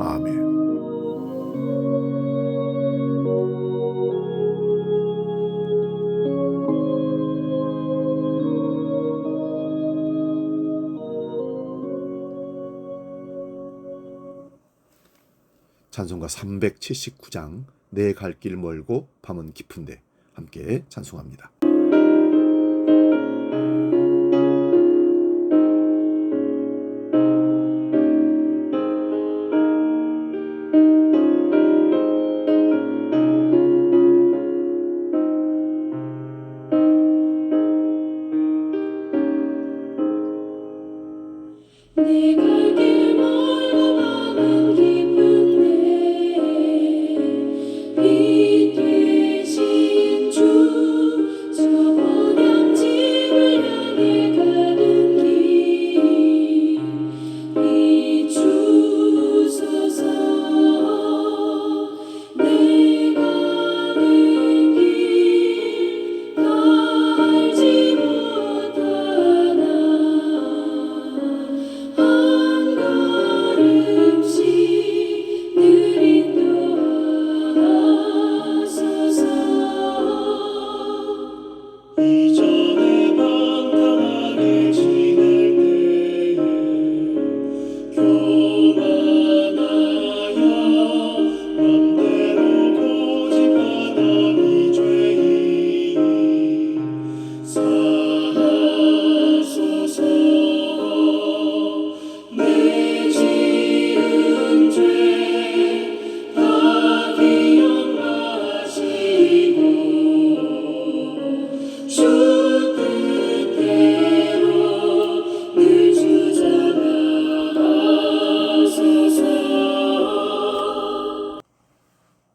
아멘. 찬송가 379장 내 갈 길 멀고 밤은 깊은데 함께 찬송합니다.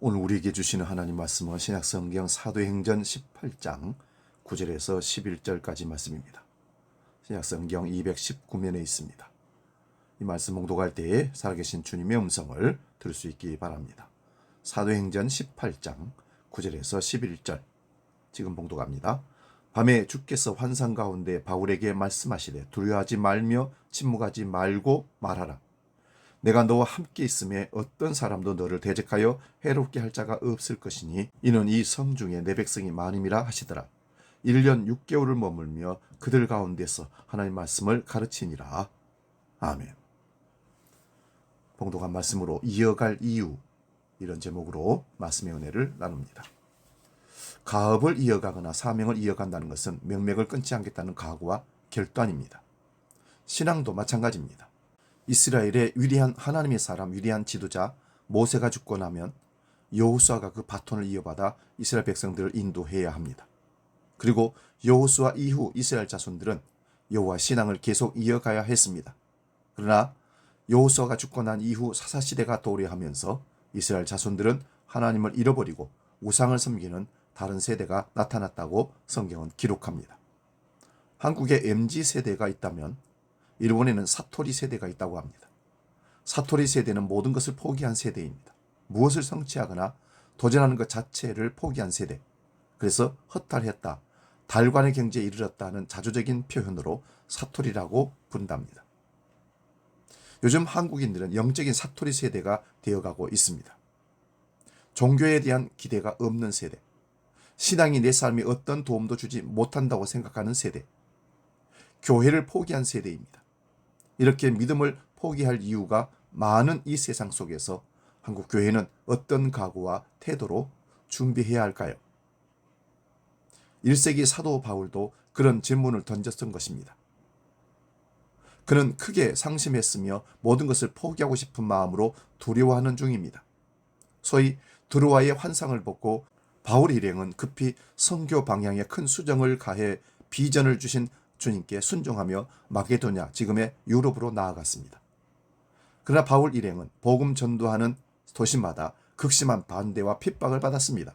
오늘 우리에게 주시는 하나님 말씀은 신약성경 사도행전 18장 9절에서 11절까지 말씀입니다. 신약성경 219면에 있습니다. 이 말씀 봉독할 때에 살아계신 주님의 음성을 들을 수 있기 바랍니다. 사도행전 18장 9절에서 11절 지금 봉독합니다. 밤에 주께서 환상 가운데 바울에게 말씀하시되 두려워하지 말며 침묵하지 말고 말하라. 내가 너와 함께 있음에 어떤 사람도 너를 대적하여 해롭게 할 자가 없을 것이니 이는 이 성 중에 내 백성이 많음이라 하시더라. 1년 6개월을 머물며 그들 가운데서 하나님 말씀을 가르치니라. 아멘. 봉독한 말씀으로 이어갈 이유 이런 제목으로 말씀의 은혜를 나눕니다. 가업을 이어가거나 사명을 이어간다는 것은 명맥을 끊지 않겠다는 각오와 결단입니다. 신앙도 마찬가지입니다. 이스라엘의 위대한 하나님의 사람 위대한 지도자 모세가 죽고 나면 여호수아가 그 바톤을 이어받아 이스라엘 백성들을 인도해야 합니다. 그리고 여호수아 이후 이스라엘 자손들은 여호와 신앙을 계속 이어가야 했습니다. 그러나 여호수아가 죽고 난 이후 사사 시대가 도래하면서 이스라엘 자손들은 하나님을 잃어버리고 우상을 섬기는 다른 세대가 나타났다고 성경은 기록합니다. 한국에 MZ 세대가 있다면 일본에는 사토리 세대가 있다고 합니다. 사토리 세대는 모든 것을 포기한 세대입니다. 무엇을 성취하거나 도전하는 것 자체를 포기한 세대. 그래서 허탈했다. 달관의 경지에 이르렀다는 자조적인 표현으로 사토리라고 부른답니다. 요즘 한국인들은 영적인 사토리 세대가 되어가고 있습니다. 종교에 대한 기대가 없는 세대. 신앙이 내 삶에 어떤 도움도 주지 못한다고 생각하는 세대. 교회를 포기한 세대입니다. 이렇게 믿음을 포기할 이유가 많은 이 세상 속에서 한국 교회는 어떤 각오와 태도로 준비해야 할까요? 1세기 사도 바울도 그런 질문을 던졌던 것입니다. 그는 크게 상심했으며 모든 것을 포기하고 싶은 마음으로 두려워하는 중입니다. 소위 드로아의 환상을 보고 바울 일행은 급히 성교 방향에 큰 수정을 가해 비전을 주신 주님께 순종하며 마게도냐 지금의 유럽으로 나아갔습니다. 그러나 바울 일행은 복음 전도하는 도시마다 극심한 반대와 핍박을 받았습니다.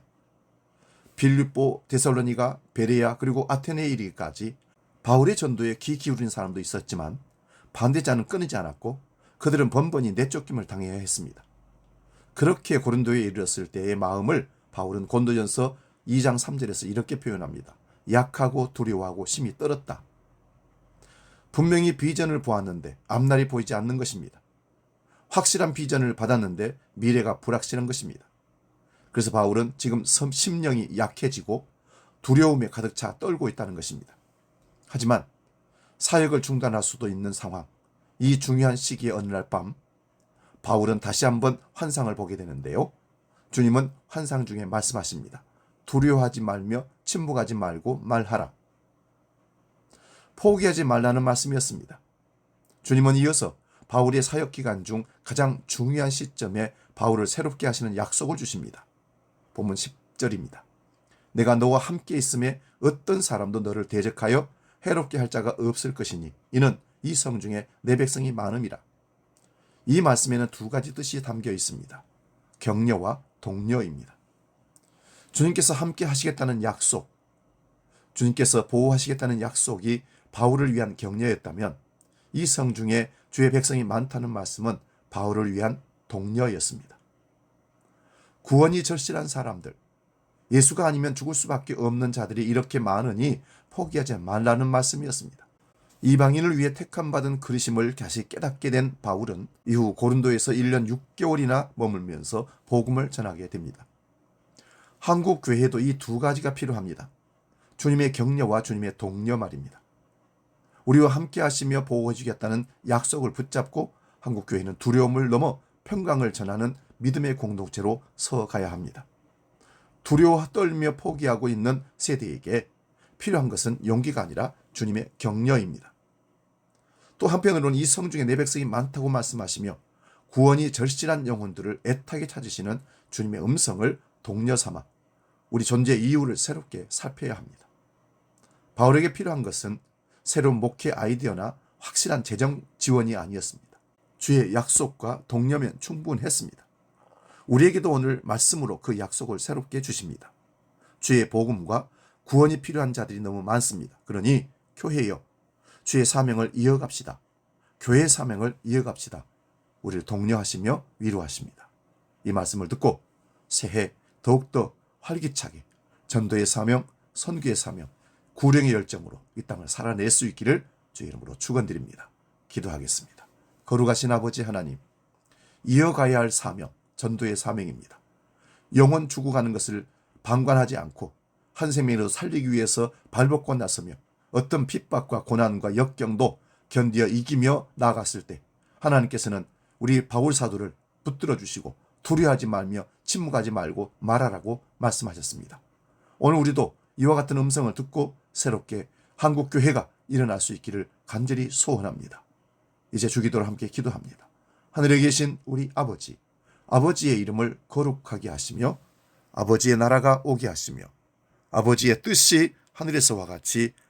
빌립보, 데살로니가, 베레아 그리고 아테네에 이르기까지 바울의 전도에 귀 기울인 사람도 있었지만 반대자는 끊이지 않았고 그들은 번번이 내쫓김을 당해야 했습니다. 그렇게 고린도에 이르렀을 때의 마음을 바울은 고린도전서 2장 3절에서 이렇게 표현합니다. 약하고 두려워하고 심히 떨었다. 분명히 비전을 보았는데 앞날이 보이지 않는 것입니다. 확실한 비전을 받았는데 미래가 불확실한 것입니다. 그래서 바울은 지금 섬- 심령이 약해지고 두려움에 가득 차 떨고 있다는 것입니다. 하지만 사역을 중단할 수도 있는 상황, 이 중요한 시기의 어느 날 밤, 바울은 다시 한번 환상을 보게 되는데요. 주님은 환상 중에 말씀하십니다. 두려워하지 말며 침묵하지 말고 말하라. 포기하지 말라는 말씀이었습니다. 주님은 이어서 바울의 사역 기간 중 가장 중요한 시점에 바울을 새롭게 하시는 약속을 주십니다. 본문 10절입니다. 내가 너와 함께 있음에 어떤 사람도 너를 대적하여 해롭게 할 자가 없을 것이니 이는 이 성 중에 내 백성이 많음이라. 이 말씀에는 두 가지 뜻이 담겨 있습니다. 격려와 동료입니다. 주님께서 함께 하시겠다는 약속, 주님께서 보호하시겠다는 약속이 바울을 위한 격려였다면 이 성 중에 주의 백성이 많다는 말씀은 바울을 위한 동료였습니다. 구원이 절실한 사람들, 예수가 아니면 죽을 수밖에 없는 자들이 이렇게 많으니 포기하지 말라는 말씀이었습니다. 이방인을 위해 택함 받은 그리심을 다시 깨닫게 된 바울은 이후 고린도에서 1년 6개월이나 머물면서 복음을 전하게 됩니다. 한국 교회도 이 두 가지가 필요합니다. 주님의 격려와 주님의 동료 말입니다. 우리와 함께 하시며 보호해 주겠다는 약속을 붙잡고 한국 교회는 두려움을 넘어 평강을 전하는 믿음의 공동체로 서가야 합니다. 두려워 떨며 포기하고 있는 세대에게 필요한 것은 용기가 아니라 주님의 격려입니다. 또 한편으로는 이 성 중에 내 백성이 많다고 말씀하시며 구원이 절실한 영혼들을 애타게 찾으시는 주님의 음성을 동려 삼아 우리 존재 이유를 새롭게 살펴야 합니다. 바울에게 필요한 것은 새로운 목회 아이디어나 확실한 재정 지원이 아니었습니다. 주의 약속과 동료면 충분했습니다. 우리에게도 오늘 말씀으로 그 약속을 새롭게 주십니다. 주의 복음과 구원이 필요한 자들이 너무 많습니다. 그러니 교회여 주의 사명을 이어갑시다. 교회의 사명을 이어갑시다. 우리를 독려하시며 위로하십니다. 이 말씀을 듣고 새해 더욱더 활기차게 전도의 사명, 선교의 사명, 구령의 열정으로 이 땅을 살아낼 수 있기를 주의 이름으로 축원드립니다. 기도하겠습니다. 거룩하신 아버지 하나님, 이어가야 할 사명, 전도의 사명입니다. 영혼 죽어가는 것을 방관하지 않고 한 생명으로 살리기 위해서 발벗고 나서며 어떤 핍박과 고난과 역경도 견디어 이기며 나아갔을 때 하나님께서는 우리 바울 사도를 붙들어 주시고 두려워하지 말며 침묵하지 말고 말하라고 말씀하셨습니다. 오늘 우리도 이와 같은 음성을 듣고 새롭게 한국 교회가 일어날 수 있기를 간절히 소원합니다. 이제 주기도를 함께 기도합니다. 하늘에 계신 우리 아버지, 아버지의 이름을 거룩하게 하시며 아버지의 나라가 오게 하시며 아버지의 뜻이 하늘에서와 같이